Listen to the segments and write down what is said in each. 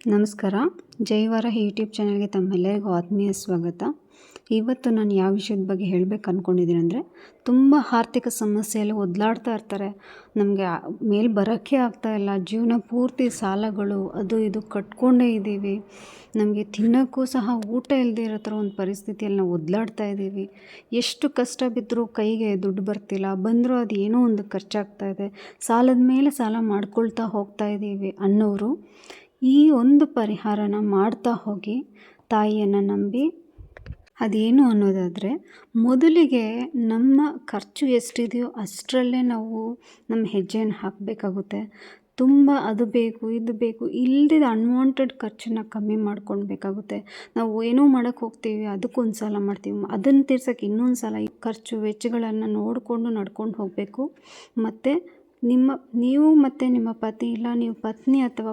ನಮಸ್ಕಾರ. ಜೈವಾರ ಯೂಟ್ಯೂಬ್ ಚಾನಲ್ಗೆ ತಮ್ಮೆಲ್ಲರಿಗೂ ಆತ್ಮೀಯ ಸ್ವಾಗತ. ಇವತ್ತು ನಾನು ಯಾವ ವಿಷಯದ ಬಗ್ಗೆ ಹೇಳಬೇಕು ಅಂದ್ಕೊಂಡಿದ್ದೀನಿ ಅಂದರೆ, ತುಂಬ ಆರ್ಥಿಕ ಸಮಸ್ಯೆಯಲ್ಲಿ ಒದ್ಲಾಡ್ತಾ ಇರ್ತಾರೆ. ನಮಗೆ ಮೇಲೆ ಬರೋಕ್ಕೆ ಇಲ್ಲ. ಜೀವನ ಪೂರ್ತಿ ಸಾಲಗಳು, ಅದು ಇದು ಕಟ್ಕೊಂಡೇ ಇದ್ದೀವಿ. ನಮಗೆ ತಿನ್ನೋಕ್ಕೂ ಸಹ ಊಟ ಇಲ್ಲದೆ ಇರೋ ಥರ ಒಂದು ಪರಿಸ್ಥಿತಿಯಲ್ಲಿ ನಾವು ಒದ್ಲಾಡ್ತಾ ಇದ್ದೀವಿ. ಎಷ್ಟು ಕಷ್ಟ ಬಿದ್ದರೂ ಕೈಗೆ ದುಡ್ಡು ಬರ್ತಿಲ್ಲ. ಬಂದರೂ ಅದು ಏನೋ ಒಂದು ಖರ್ಚಾಗ್ತಾ ಇದೆ. ಸಾಲದ ಮೇಲೆ ಸಾಲ ಮಾಡ್ಕೊಳ್ತಾ ಹೋಗ್ತಾ ಇದ್ದೀವಿ ಅನ್ನೋರು. ಈ ಒಂದು ಪರಿಹಾರನ ಮಾಡ್ತಾ ಹೋಗಿ ತಾಯಿಯನ್ನು ನಂಬಿ, ಅದೇನು ಅನ್ನೋದಾದರೆ, ಮೊದಲಿಗೆ ನಮ್ಮ ಖರ್ಚು ಎಷ್ಟಿದೆಯೋ ಅಷ್ಟರಲ್ಲೇ ನಾವು ನಮ್ಮ ಹೆಜ್ಜೆಯನ್ನು ಹಾಕಬೇಕಾಗುತ್ತೆ. ತುಂಬ ಅದು ಬೇಕು, ಇದು ಬೇಕು ಇಲ್ಲದಿದ್ದ ಅನ್ವಾಂಟೆಡ್ ಖರ್ಚನ್ನು ಕಮ್ಮಿ ಮಾಡ್ಕೊಳ್ಬೇಕಾಗುತ್ತೆ. ನಾವು ಏನೋ ಮಾಡೋಕ್ಕೆ ಹೋಗ್ತೀವಿ ಅದಕ್ಕೊಂದು ಸಲ ಮಾಡ್ತೀವಿ. ಅದನ್ನು ತೀರ್ಸೋಕೆ ಇನ್ನೊಂದು ಸಲ ಈ ಖರ್ಚು ವೆಚ್ಚಗಳನ್ನು ನೋಡಿಕೊಂಡು ನಡ್ಕೊಂಡು ಹೋಗಬೇಕು. ಮತ್ತು ನಿಮ್ಮ, ನೀವು ಮತ್ತು ನಿಮ್ಮ ಪತಿ, ಇಲ್ಲ ನೀವು ಪತ್ನಿ ಅಥವಾ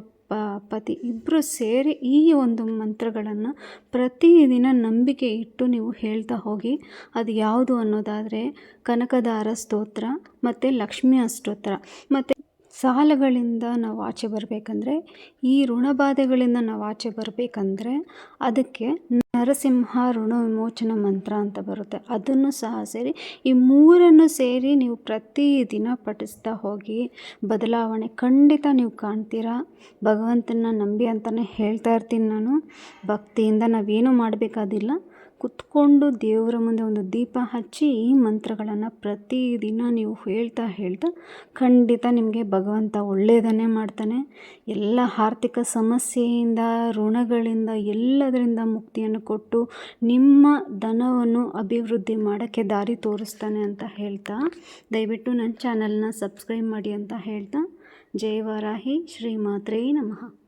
ಪತಿ ಇಬ್ಬರು ಸೇರಿ ಈ ಒಂದು ಮಂತ್ರಗಳನ್ನು ಪ್ರತಿದಿನ ನಂಬಿಕೆ ಇಟ್ಟು ನೀವು ಹೇಳ್ತಾ ಹೋಗಿ, ಅದು ಯಾವುದು ಅನ್ನೋದಾದರೆ ಕನಕದಾರ ಸ್ತೋತ್ರ ಮತ್ತು ಲಕ್ಷ್ಮೀ ಅಷ್ಟೋತ್ರ. ಮತ್ತು ಸಾಲಗಳಿಂದ ನಾವು ಆಚೆ ಬರಬೇಕಂದ್ರೆ, ಈ ಋಣಬಾಧೆಗಳಿಂದ ನಾವು ಆಚೆ ಬರಬೇಕಂದ್ರೆ ಅದಕ್ಕೆ ನರಸಿಂಹ ಋಣ ವಿಮೋಚನ ಮಂತ್ರ ಅಂತ ಬರುತ್ತೆ. ಅದನ್ನು ಸಹ ಸೇರಿ, ಈ ಮೂರನ್ನು ಸೇರಿ ನೀವು ಪ್ರತಿದಿನ ಪಠಿಸ್ತಾ ಹೋಗಿ ಬದಲಾವಣೆ ಖಂಡಿತ ನೀವು ಕಾಣ್ತೀರಾ? ಭಗವಂತನ ನಂಬಿ ಅಂತಲೇ ಹೇಳ್ತಾ ಇರ್ತೀನಿ ನಾನು. ಭಕ್ತಿಯಿಂದ ನಾವೇನು ಮಾಡಬೇಕಾದಿಲ್ಲ. ಕುತ್ಕೊಂಡು ದೇವರ ಮುಂದೆ ಒಂದು ದೀಪ ಹಚ್ಚಿ ಈ ಮಂತ್ರಗಳನ್ನು ಪ್ರತಿದಿನ ನೀವು ಹೇಳ್ತಾ ಹೇಳ್ತಾ ಖಂಡಿತ ನಿಮಗೆ ಭಗವಂತ ಒಳ್ಳೆಯದನ್ನೇ ಮಾಡ್ತಾನೆ. ಎಲ್ಲ ಆರ್ಥಿಕ ಸಮಸ್ಯೆಯಿಂದ, ಋಣಗಳಿಂದ, ಎಲ್ಲದರಿಂದ ಮುಕ್ತಿಯನ್ನು ಕೊಟ್ಟು ನಿಮ್ಮ ಧನವನ್ನು ಅಭಿವೃದ್ಧಿ ಮಾಡೋಕ್ಕೆ ದಾರಿ ತೋರಿಸ್ತಾನೆ ಅಂತ ಹೇಳ್ತಾ, ದಯವಿಟ್ಟು ನನ್ನ ಚಾನಲ್ನ ಸಬ್ಸ್ಕ್ರೈಬ್ ಮಾಡಿ ಅಂತ ಹೇಳ್ತಾ, ಜೈ ವಾರಾಹಿ, ಶ್ರೀ ಮಾತ್ರೇ ನಮಃ.